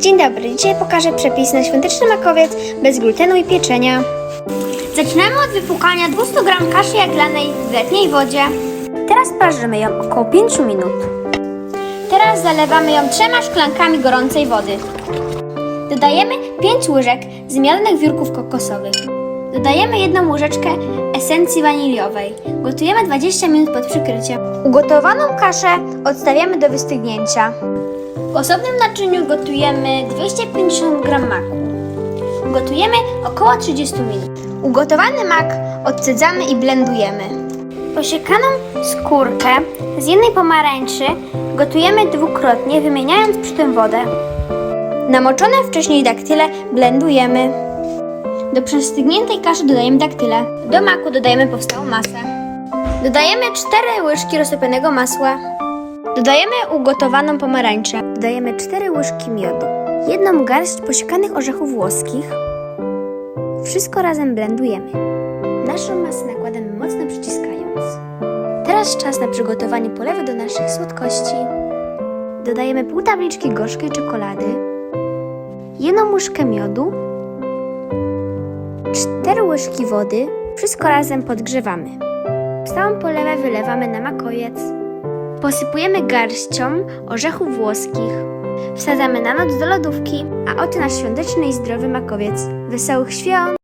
Dzień dobry, dzisiaj pokażę przepis na świąteczny makowiec bez glutenu i pieczenia. Zaczynamy od wypłukania 200 g kaszy jaglanej w letniej wodzie. Teraz parzymy ją około 5 minut. Teraz zalewamy ją trzema szklankami gorącej wody. Dodajemy 5 łyżek zmielonych wiórków kokosowych. Dodajemy jedną łyżeczkę esencji waniliowej. Gotujemy 20 minut pod przykryciem. Ugotowaną kaszę odstawiamy do wystygnięcia. W osobnym naczyniu gotujemy 250 g maku. Gotujemy około 30 minut. Ugotowany mak odcedzamy i blendujemy. Posiekaną skórkę z jednej pomarańczy gotujemy dwukrotnie, wymieniając przy tym wodę. Namoczone wcześniej daktyle blendujemy. Do przestygniętej kaszy dodajemy daktyle. Do maku dodajemy powstałą masę. Dodajemy 4 łyżki roztopionego masła. Dodajemy ugotowaną pomarańczę. Dodajemy 4 łyżki miodu. Jedną garść posiekanych orzechów włoskich. Wszystko razem blendujemy. Naszą masę nakładamy mocno przyciskając. Teraz czas na przygotowanie polewy do naszych słodkości. Dodajemy pół tabliczki gorzkiej czekolady, jedną łyżkę miodu, cztery łyżki wody. Wszystko razem podgrzewamy. Całą polewę wylewamy na makojec. Posypujemy garścią orzechów włoskich. Wsadzamy na noc do lodówki, a oto nasz świąteczny i zdrowy makowiec. Wesołych świąt!